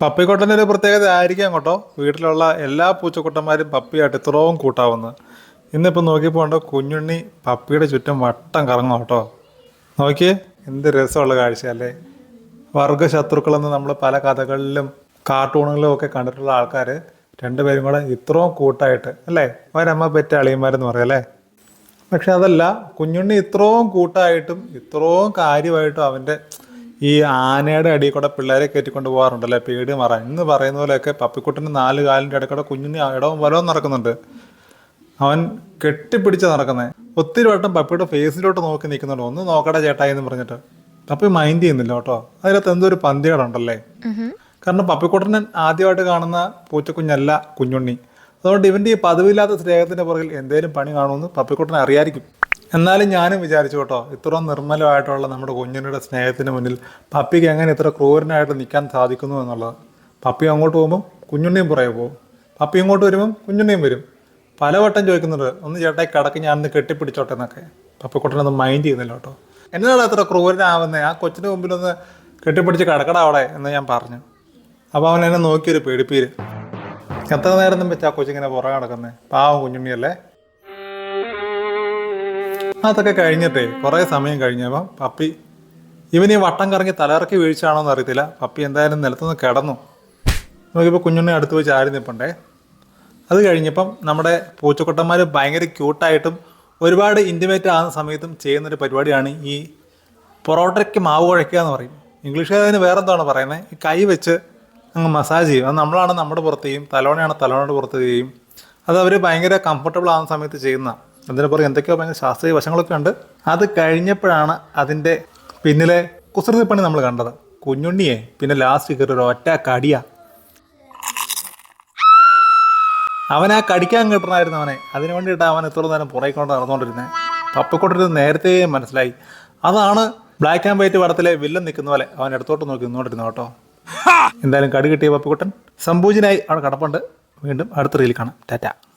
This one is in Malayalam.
പപ്പിക്കുട്ടന്റെ ഒരു പ്രത്യേകത ആയിരിക്കാം കേട്ടോ. വീട്ടിലുള്ള എല്ലാ പൂച്ചക്കുട്ടന്മാരും പപ്പിയായിട്ട് ഇത്രയും കൂട്ടാവുന്നത്. ഇന്നിപ്പോൾ നോക്കിയപ്പോൾ ഉണ്ടോ കുഞ്ഞുണ്ണി പപ്പിയുടെ ചുറ്റും വട്ടം കറങ്ങും കേട്ടോ. നോക്കിയേ എന്ത് രസമുള്ള കാഴ്ച അല്ലേ. വർഗശത്രുക്കളെന്ന് നമ്മൾ പല കഥകളിലും കാർട്ടൂണുകളിലും ഒക്കെ കണ്ടിട്ടുള്ള ആൾക്കാർ രണ്ടുപേരും കൂടെ ഇത്രയും കൂട്ടായിട്ട് അല്ലേ. ഒരമ്മ പെറ്റ അളിയന്മാരെന്ന് പറയാം അല്ലേ. പക്ഷെ അതല്ല കുഞ്ഞുണ്ണി ഇത്രയും കൂട്ടായിട്ടും ഇത്രയും കാര്യമായിട്ടും അവന്റെ ഈ ആനയുടെ അടിയിൽ കൂടെ പിള്ളേരെ കയറ്റിക്കൊണ്ട് പോകാറുണ്ടല്ലേ? പേടി മാറാൻ. ഇന്ന് പറയുന്ന പോലെയൊക്കെ പപ്പിക്കുട്ടിന് നാല് കാലിന്റെ ഇടയ്ക്കൂടെ കുഞ്ഞിന് ഇടവും വലവും നടക്കുന്നുണ്ട്. അവൻ കെട്ടിപ്പിടിച്ച നടക്കുന്നത് ഒത്തിരി വട്ടം പപ്പിയുടെ ഫേസിലോട്ട് നോക്കി നിൽക്കുന്നുണ്ട്. ഒന്ന് നോക്കട്ടെ ചേട്ടായി എന്ന് പറഞ്ഞിട്ട്. പപ്പി മൈൻഡ് ചെയ്യുന്നില്ല കേട്ടോ. അതിനകത്ത് എന്തോ ഒരു പന്തികേടുണ്ടല്ലേ? കാരണം പപ്പിക്കുട്ടനെ ആദ്യമായിട്ട് കാണുന്ന പൂച്ചക്കുഞ്ഞല്ല കുഞ്ഞുണ്ണി. അതുകൊണ്ട് ഇവന്റെ ഈ പതിവില്ലാത്ത സ്നേഹത്തിന്റെ പുറകിൽ എന്തേലും പണി കാണുമെന്ന് പപ്പിക്കുട്ടനെ അറിയായിരിക്കും. എന്നാലും ഞാനും വിചാരിച്ചു കേട്ടോ ഇത്ര നിർമ്മലമായിട്ടുള്ള നമ്മുടെ കുഞ്ഞിനുടെ സ്നേഹത്തിന് മുന്നിൽ പപ്പിക്ക് എങ്ങനെ ഇത്ര ക്രൂരനായിട്ട് നിൽക്കാൻ സാധിക്കുന്നു എന്നുള്ളത്. പപ്പി അങ്ങോട്ട് പോകുമ്പം കുഞ്ഞുണ്ണിയും പുറകെ പോകും. പപ്പി ഇങ്ങോട്ട് വരുമ്പം കുഞ്ഞുണ്ണിയും വരും. പലവട്ടം ചോദിക്കുന്നുണ്ട് ഒന്ന് ചേട്ടായി കിടക്ക് ഞാനൊന്ന് കെട്ടിപ്പിടിച്ചോട്ടെ എന്നൊക്കെ. പപ്പിക്കുട്ടനൊന്നും മൈൻഡ് ചെയ്യുന്നില്ല കേട്ടോ. എന്നാണ് അത്ര ക്രൂരനാവുന്നത് ആ കൊച്ചിന്റെ മുമ്പിലൊന്ന് കെട്ടിപ്പിടിച്ച് കിടക്കട അവിടെ എന്ന് ഞാൻ പറഞ്ഞു. അപ്പോൾ അവൻ എന്നെ നോക്കിയൊരു പേടിപ്പീര്. എത്ര നേരം വെച്ചാൽ ആ കൊച്ചിങ്ങനെ പുറകെ കിടക്കുന്നത് പാവം കുഞ്ഞുണ്ണിയല്ലേ? അതൊക്കെ കഴിഞ്ഞിട്ടേ കുറേ സമയം കഴിഞ്ഞപ്പം പപ്പി ഇവന് ഈ വട്ടം കറങ്ങി തലയിറക്കി വീഴ്ചയാണോ എന്ന് അറിയത്തില്ല. പപ്പി എന്തായാലും നിലത്തുനിന്ന് കിടന്നു. നോക്കിയപ്പോൾ കുഞ്ഞുണ്ണി അടുത്ത് വെച്ച് ആരി നിൽപ്പണ്ടേ അത് കഴിഞ്ഞപ്പം നമ്മുടെ പൂച്ചക്കുട്ടന്മാർ ഭയങ്കര ക്യൂട്ടായിട്ടും ഒരുപാട് ഇന്റിമേറ്റ് ആകുന്ന സമയത്തും ചെയ്യുന്നൊരു പരിപാടിയാണ് ഈ പൊറോട്ടയ്ക്ക് മാവ് കുഴയ്ക്കുക എന്ന് പറയും. ഇംഗ്ലീഷിൽ അതിന് വേറെ എന്താണ് പറയുന്നത് ഈ കൈ വെച്ച് അങ്ങ് മസാജ് ചെയ്യും. അത് നമ്മളാണ് നമ്മുടെ പുറത്ത് ചെയ്യും. തലോണയാണ് തലോണയുടെ പുറത്ത് ചെയ്യും. അത് അവർ ഭയങ്കര കംഫർട്ടബിൾ ആകുന്ന സമയത്ത് ചെയ്യുന്ന അതിന് പുറകെ എന്തൊക്കെയോ ഭയങ്കര ശാസ്ത്രീയ വശങ്ങളൊക്കെ ഉണ്ട്. അത് കഴിഞ്ഞപ്പോഴാണ് അതിന്റെ പിന്നിലെ കുസൃതി പണി നമ്മൾ കണ്ടത്. കുഞ്ഞുണ്ണിയെ പിന്നെ ലാസ്റ്റ് കയറി ഒരു ഒറ്റ കടിയ. അവൻ ആ കടിക്കാൻ കിട്ടണമായിരുന്നു അവനെ. അതിനു വേണ്ടിയിട്ട് അവൻ ഇത്ര നേരം പുറകെ കൊണ്ട് നടന്നുകൊണ്ടിരുന്നത് തപ്പിക്കൊണ്ടിരുന്നത് നേരത്തെ മനസ്സിലായി. അതാണ് ബ്ലാക്ക് ആൻഡ് വൈറ്റ് പടത്തിലെ വില്ലൻ നിൽക്കുന്ന പോലെ അവൻ ഇടത്തോട്ട് നോക്കി നിന്നോണ്ടിരുന്നു കേട്ടോ. എന്തായാലും കടി കിട്ടിയ പപ്പിക്കുട്ടൻ സംഭൂജനായി അവിടെ കടപ്പുണ്ട്. വീണ്ടും അടുത്ത റീലിൽ കാണാം. ടാറ്റ.